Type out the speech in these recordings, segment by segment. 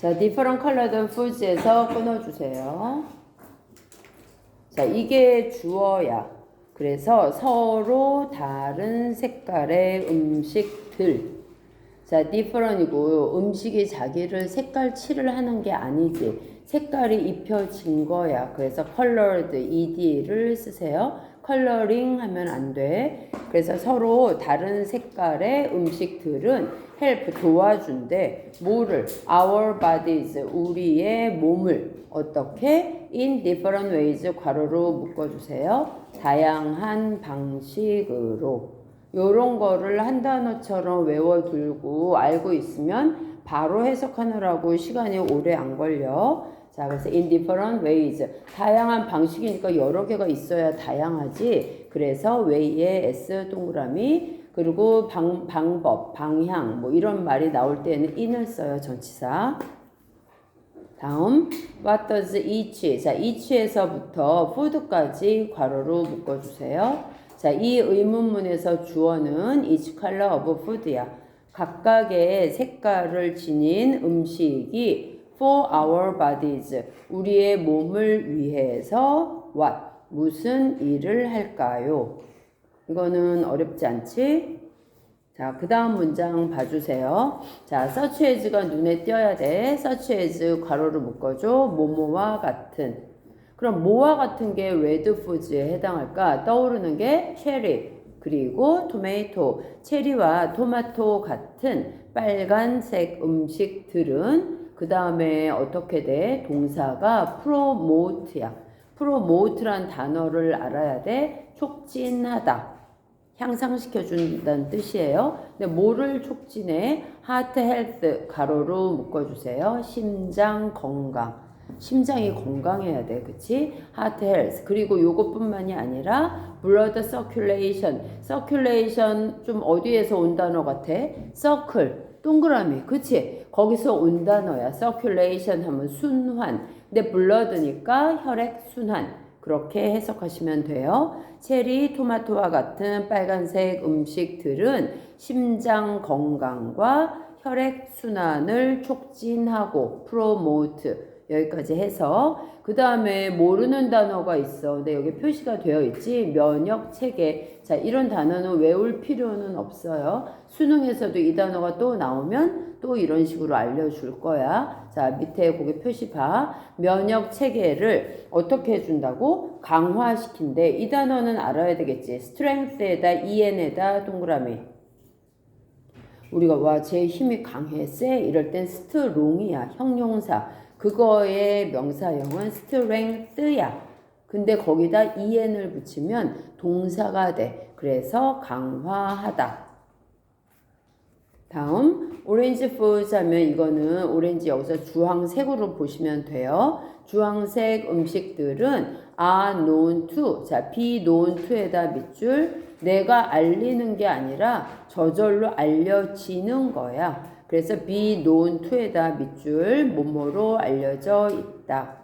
자, different colored foods에서 끊어주세요. 자, 이게 주어야. 그래서 서로 다른 색깔의 음식들. 자, different이고 음식이 자기를 색깔 칠을 하는 게 아니지. 색깔이 입혀진 거야. 그래서 colored ed를 쓰세요. 컬러링 하면 안 돼. 그래서 서로 다른 색깔의 음식들은 help 도와준대. 뭐를? Our bodies 우리의 몸을 어떻게 in different ways 괄호로 묶어주세요. 다양한 방식으로. 요런 거를 한 단어처럼 외워두고 알고 있으면 바로 해석하느라고 시간이 오래 안 걸려. 자, 그래서 in different ways. 다양한 방식이니까 여러 개가 있어야 다양하지. 그래서 way에 S 동그라미, 그리고 방, 방법, 방향, 뭐 이런 말이 나올 때는 in을 써요, 전치사. 다음, what does each? 자, each에서부터 food까지 괄호로 묶어주세요. 자, 이 의문문에서 주어는 each color of food야. 각각의 색깔을 지닌 음식이 for our bodies. 우리의 몸을 위해서 what? 무슨 일을 할까요? 이거는 어렵지 않지? 자, 그 다음 문장 봐주세요. 자, such as가 눈에 띄어야 돼. such as 괄호를 묶어줘. 뭐뭐와 같은. 그럼 뭐와 같은 게 레드 푸즈에 해당할까? 떠오르는 게 체리, 그리고 토마토, 체리와 토마토 같은 빨간색 음식들은 그 다음에 어떻게 돼? 동사가 promote야. promote란 단어를 알아야 돼. 촉진하다. 향상시켜 준다는 뜻이에요. 근데 뭐를 촉진해? heart health 가로로 묶어 주세요. 심장 건강. 심장이 건강해야 돼. 그치? heart health. 그리고 요것뿐만이 아니라 blood circulation. circulation 좀 어디에서 온 단어 같아? circle. 동그라미. 그치? 거기서 온 단어야. circulation 하면 순환. 근데 blood니까 혈액 순환. 그렇게 해석하시면 돼요. 체리, 토마토와 같은 빨간색 음식들은 심장 건강과 혈액 순환을 촉진하고 프로모트 여기까지 해서 그 다음에 모르는 단어가 있어. 근데 여기 표시가 되어 있지. 면역 체계. 자, 이런 단어는 외울 필요는 없어요. 수능에서도 이 단어가 또 나오면 또 이런 식으로 알려줄 거야. 자, 밑에 거기 표시 봐. 면역 체계를 어떻게 해준다고? 강화시킨대. 이 단어는 알아야 되겠지. strength에다 en에다 동그라미. 우리가 와, 제 힘이 강해, 세? 이럴 땐 strong이야. 형용사. 그거의 명사형은 strength야. 근데 거기다 en을 붙이면 동사가 돼. 그래서 강화하다. 다음 오렌지 foods 하면 이거는 오렌지 여기서 주황색으로 보시면 돼요. 주황색 음식들은 are known to 자 be known to에다 밑줄 내가 알리는 게 아니라 저절로 알려지는 거야. 그래서 be known to에다 밑줄 뭐뭐로 알려져 있다.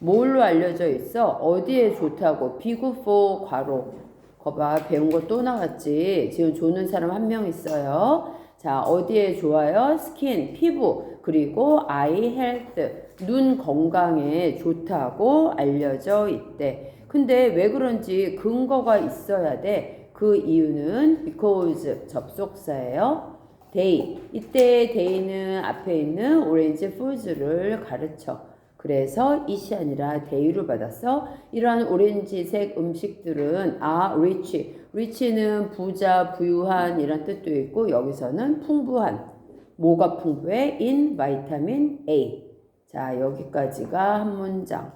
뭘로 알려져 있어? 어디에 좋다고? 비구 for 괄호. 거봐 배운 거 또 나왔지. 지금 조는 사람 한 명 있어요. 자 어디에 좋아요? 스킨 피부 그리고 아이 헬스 눈 건강에 좋다고 알려져 있대. 근데 왜 그런지 근거가 있어야 돼. 그 이유는 because 접속사예요. 데이. 이때 데이는 앞에 있는 오렌지 푸즈를 가르쳐. 그래서 이시 아니라 데이로 받았어. 이러한 오렌지색 음식들은 아 rich. rich는 부자, 부유한 이란 뜻도 있고 여기서는 풍부한. 뭐가 풍부해? in 바이타민 A. 자, 여기까지가 한 문장.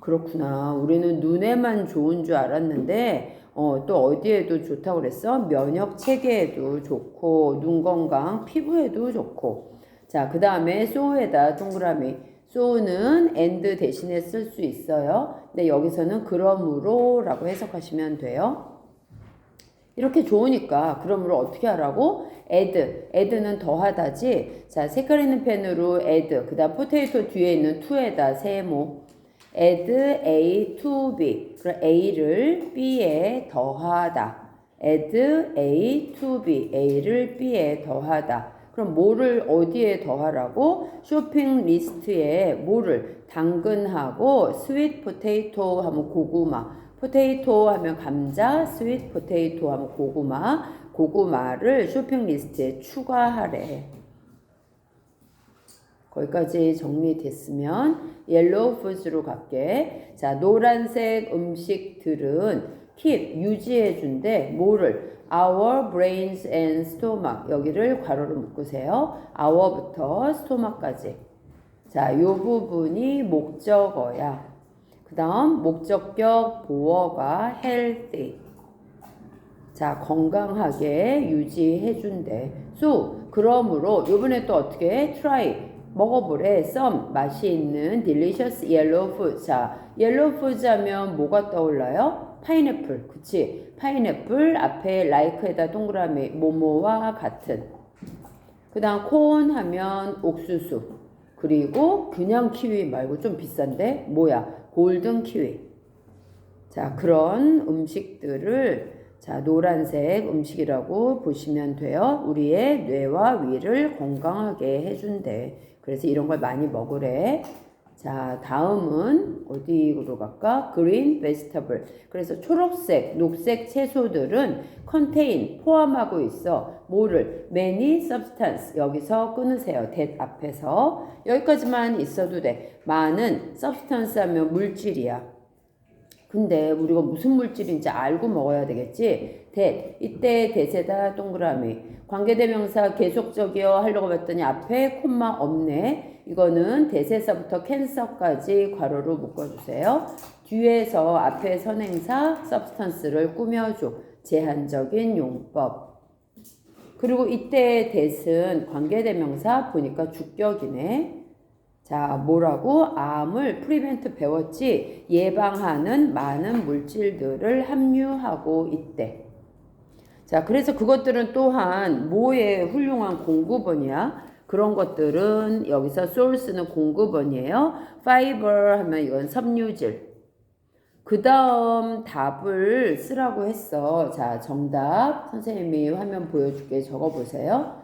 그렇구나. 우리는 눈에만 좋은 줄 알았는데 어, 또 어디에도 좋다고 그랬어? 면역 체계에도 좋고, 눈 건강, 피부에도 좋고. 자, 그 다음에 so에다 동그라미. so는 and 대신에 쓸 수 있어요. 근데 여기서는 그러므로 라고 해석하시면 돼요. 이렇게 좋으니까 그러므로 어떻게 하라고? add. add는 더하다지. 자, 색깔 있는 펜으로 add. 그 다음 포테이토 뒤에 있는 to에다 세모. add A to B. 그럼 A를 B에 더하다. add A to B. A를 B에 더하다. 그럼 뭐를 어디에 더하라고? 쇼핑 리스트에 뭐를 당근하고 스윗 포테이토 하면 고구마, 포테이토 하면 감자, 스윗 포테이토 하면 고구마, 고구마를 쇼핑 리스트에 추가하래. 거기까지 정리됐으면 옐로우 푸즈로 갈게. 자, 노란색 음식들은 keep 유지해 준대. 뭐를? our brains and stomach 여기를 괄호로 묶으세요. our부터 stomach까지. 자, 요 부분이 목적어야. 그다음 목적격 보어가 healthy. 자, 건강하게 유지해 준대. so 그러므로 요번에 또 어떻게 해? try 먹어보래. some 맛이 있는 delicious yellow food. 자, yellow food 하면 뭐가 떠올라요? 파인애플. 그치? 파인애플 앞에 like에다 동그라미 모모와 같은. 그다음 콘 하면 옥수수. 그리고 그냥 키위 말고 좀 비싼데 뭐야? 골든 키위. 자, 그런 음식들을 자, 노란색 음식이라고 보시면 돼요. 우리의 뇌와 위를 건강하게 해준대. 그래서 이런 걸 많이 먹으래. 자, 다음은 어디로 갈까? green vegetable. 그래서 초록색, 녹색 채소들은 contain, 포함하고 있어. 뭐를? many substance. 여기서 끊으세요. that 앞에서. 여기까지만 있어도 돼. 많은 substance 하면 물질이야. 근데 우리가 무슨 물질인지 알고 먹어야 되겠지. 대 이때 대세다 동그라미 관계대명사 계속적이요 하려고 봤더니 앞에 콤마 없네. 이거는 대세서부터 캔서까지 괄호로 묶어주세요. 뒤에서 앞에 선행사 substance를 꾸며줘. 제한적인 용법. 그리고 이때 대은 관계대명사 보니까 주격이네. 자, 뭐라고? 암을 프리벤트 배웠지? 예방하는 많은 물질들을 함유하고 있대. 자, 그래서 그것들은 또한 뭐의 훌륭한 공급원이야? 그런 것들은 여기서 source는 공급원이에요. fiber 하면 이건 섬유질. 그 다음 답을 쓰라고 했어. 자, 정답. 선생님이 화면 보여줄게. 적어보세요.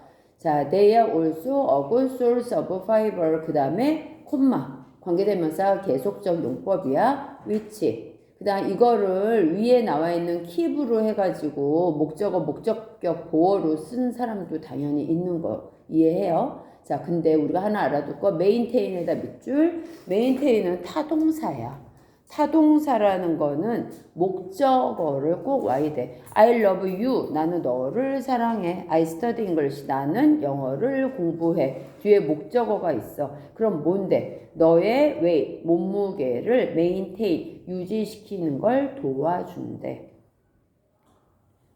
자, they are also a good source of fiber. 그 다음에 콤마 관계대명사 계속적 용법이야. which. 그 다음 이거를 위에 나와 있는 keep로 해가지고 목적어 목적격 보어로 쓴 사람도 당연히 있는 거 이해해요? 자, 근데 우리가 하나 알아둘 거 maintain에다 밑줄. maintain은 타동사야. 타동사라는 거는 목적어를 꼭 와야 돼. I love you. 나는 너를 사랑해. I study English. 나는 영어를 공부해. 뒤에 목적어가 있어. 그럼 뭔데? 너의 weight, 몸무게를 maintain, 유지시키는 걸 도와준대.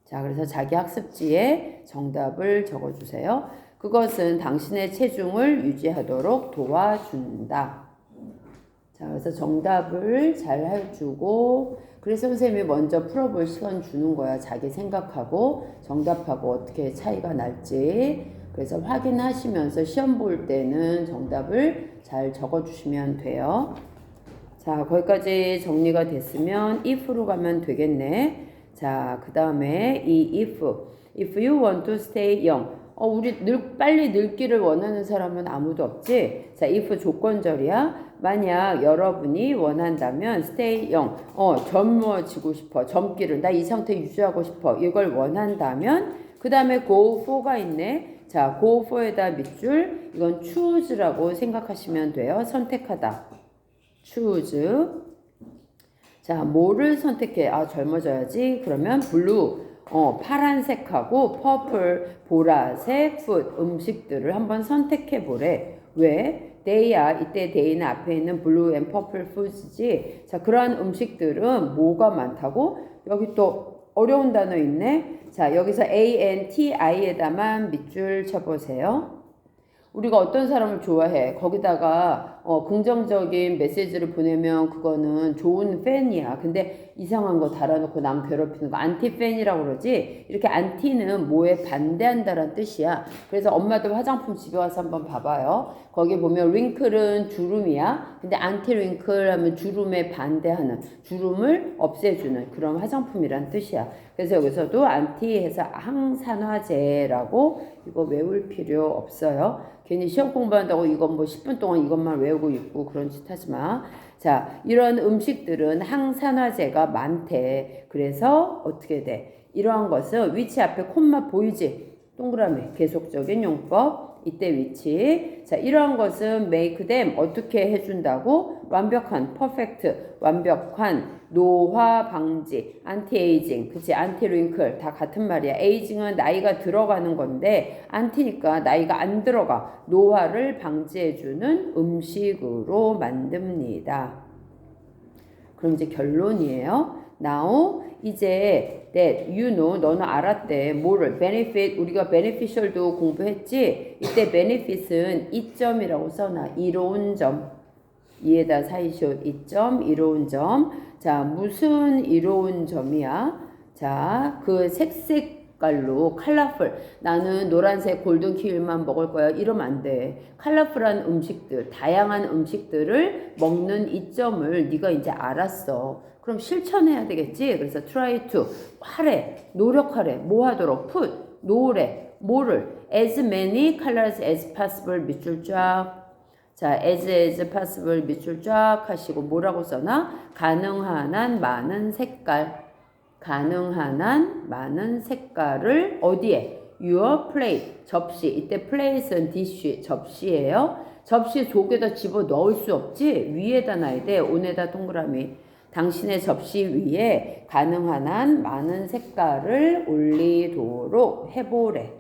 자, 그래서 자기 학습지에 정답을 적어 주세요. 그것은 당신의 체중을 유지하도록 도와준다. 자, 그래서 정답을 잘 해주고, 그래서 선생님이 먼저 풀어볼 시간 주는 거야. 자기 생각하고, 정답하고 어떻게 차이가 날지. 그래서 확인하시면서 시험 볼 때는 정답을 잘 적어주시면 돼요. 자, 거기까지 정리가 됐으면 if로 가면 되겠네. 자, 그 다음에 이 if. If you want to stay young. 어, 우리 늙, 빨리 늙기를 원하는 사람은 아무도 없지? 자, if 조건절이야. 만약 여러분이 원한다면 stay young. 어, 젊어지고 싶어. 젊기를. 나 이 상태 유지하고 싶어. 이걸 원한다면 그 다음에 go for가 있네. 자, go for에다 밑줄. 이건 choose라고 생각하시면 돼요. 선택하다. choose. 자, 뭐를 선택해? 아, 젊어져야지. 그러면 blue. 어, 파란색하고 퍼플, 보라색, 푸드, 음식들을 한번 선택해 보래. 왜? 데이야. 이때 데이는 앞에 있는 블루 앤 퍼플 푸드지. 자, 그러한 음식들은 뭐가 많다고? 여기 또 어려운 단어 있네. 자, 여기서 A, N, T, I에다만 밑줄 쳐보세요. 우리가 어떤 사람을 좋아해. 거기다가 어, 긍정적인 메시지를 보내면 그거는 좋은 팬이야. 근데 이상한 거 달아놓고 남 괴롭히는 거 안티 팬이라고 그러지. 이렇게 안티는 뭐에 반대한다는 뜻이야. 그래서 엄마도 화장품 집에 와서 한번 봐봐요. 거기 보면 링클은 주름이야. 근데 안티 링클 하면 주름에 반대하는 주름을 없애주는 그런 화장품이란 뜻이야. 그래서 여기서도 안티해서 항산화제라고 이거 외울 필요 없어요. 괜히 시험 공부한다고 이건 뭐 10분 동안 이것만 외 우고 있고 그런 짓 하지 마. 자, 이런 음식들은 항산화제가 많대. 그래서 어떻게 돼? 이러한 것은 위치 앞에 콤마 보이지? 동그라미 계속적인 용법. 이때 위치. 자, 이러한 것은 make them 어떻게 해준다고? 완벽한, perfect, 완벽한, 노화 방지, anti-aging, 그치? anti-wrinkle, 다 같은 말이야. aging은 나이가 들어가는 건데, anti니까 나이가 안 들어가. 노화를 방지해주는 음식으로 만듭니다. 그럼 이제 결론이에요. Now, 이제 that you know, 너는 알았대. 뭐를? benefit, 우리가 beneficial도 공부했지? 이때 benefit은 이점이라고 써놔. 이로운 점. 이에다 사이쇼 이점, 이로운 점. 자, 무슨 이로운 점이야? 자, 그 색색 깔로 컬러풀. 나는 노란색 골든 키위만 먹을 거야. 이러면 안 돼. 컬러풀한 음식들, 다양한 음식들을 먹는 이점을 네가 이제 알았어. 그럼 실천해야 되겠지? 그래서 try to 하래, 노력하래, 뭐 하도록 put, 노래, 뭐를 as many colors as possible 밑줄 쫙 자, as as possible 밑줄 쫙 하시고 뭐라고 써나? 가능한 한 많은 색깔. 가능한 한 많은 색깔을 어디에? Your plate. 접시. 이때 plate은 dish. 접시예요. 접시 속에다 집어 넣을 수 없지? 위에다 놔야 돼. 온에다 동그라미. 당신의 접시 위에 가능한 한 많은 색깔을 올리도록 해보래.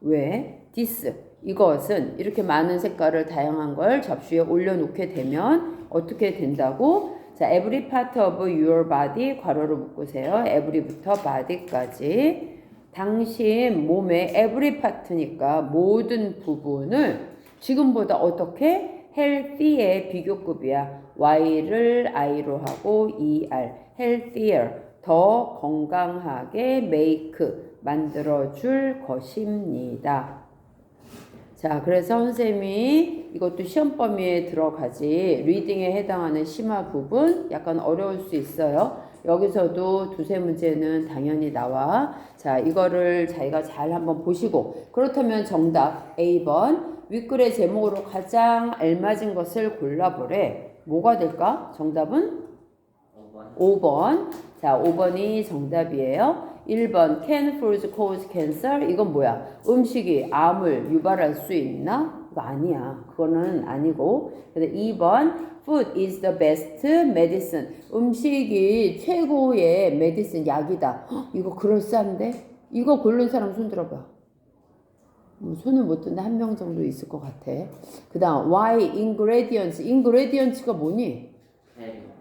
왜? this 이것은 이렇게 많은 색깔을 다양한 걸 접시에 올려놓게 되면 어떻게 된다고? 자, every part of your body 괄호로 묶으세요. every부터 body까지 당신 몸의 every part니까 모든 부분을 지금보다 어떻게 healthy의 비교급이야. y를 i로 하고 er healthier 더 건강하게 make 만들어 줄 것입니다. 자, 그래서 선생님이 이것도 시험 범위에 들어가지 리딩에 해당하는 심화 부분 약간 어려울 수 있어요. 여기서도 두세 문제는 당연히 나와. 자, 이거를 자기가 잘 한번 보시고 그렇다면 정답 A번 윗글의 제목으로 가장 알맞은 것을 골라보래. 뭐가 될까? 정답은 5번. 자, 5번이 정답이에요. 1번 can foods cause cancer 이건 뭐야? 음식이 암을 유발할 수 있나? 그거 아니야. 그거는 아니고. 그래서 2번 food is the best medicine. 음식이 최고의 medicine 약이다. 헉, 이거 그럴싸한데? 이거 고른 사람 손 들어봐. 음, 손을 못 드는데 한명 정도 있을 것 같아. 그 다음 why ingredients. ingredients가 뭐니? 재료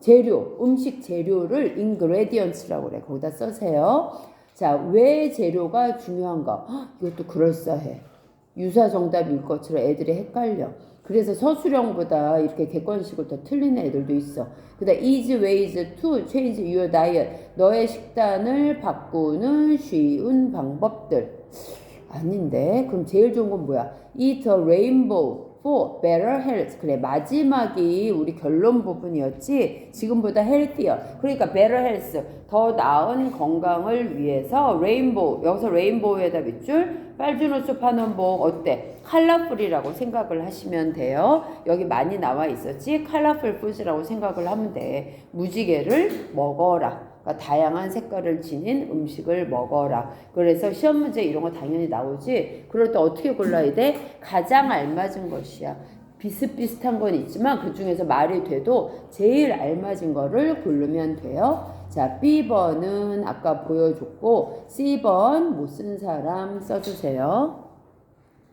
재료, 음식 재료를 ingredients라고 그래. 거기다 써세요. 자, 왜 재료가 중요한가? 헉, 이것도 그럴싸해. 유사 정답일 것처럼 애들이 헷갈려. 그래서 서술형보다 이렇게 객관식을 더 틀리는 애들도 있어. 그 다음 easy ways to change your diet. 너의 식단을 바꾸는 쉬운 방법들. 아닌데? 그럼 제일 좋은 건 뭐야? Eat a rainbow for better health. 그래, 마지막이 우리 결론 부분이었지. 지금보다 healthier. 그러니까 better health. 더 나은 건강을 위해서 레인보우. 여기서 레인보우에다 밑줄 빨주노초 파는복 어때? 컬러풀이라고 생각을 하시면 돼요. 여기 많이 나와 있었지? 컬러풀 푸즈라고 생각을 하면 돼. 무지개를 먹어라. 그러니까 다양한 색깔을 지닌 음식을 먹어라. 그래서 시험 문제 이런 거 당연히 나오지. 그럴 때 어떻게 골라야 돼? 가장 알맞은 것이야. 비슷비슷한 건 있지만 그 중에서 말이 돼도 제일 알맞은 거를 고르면 돼요. 자, B번은 아까 보여줬고 C번 못 쓴 사람 써주세요.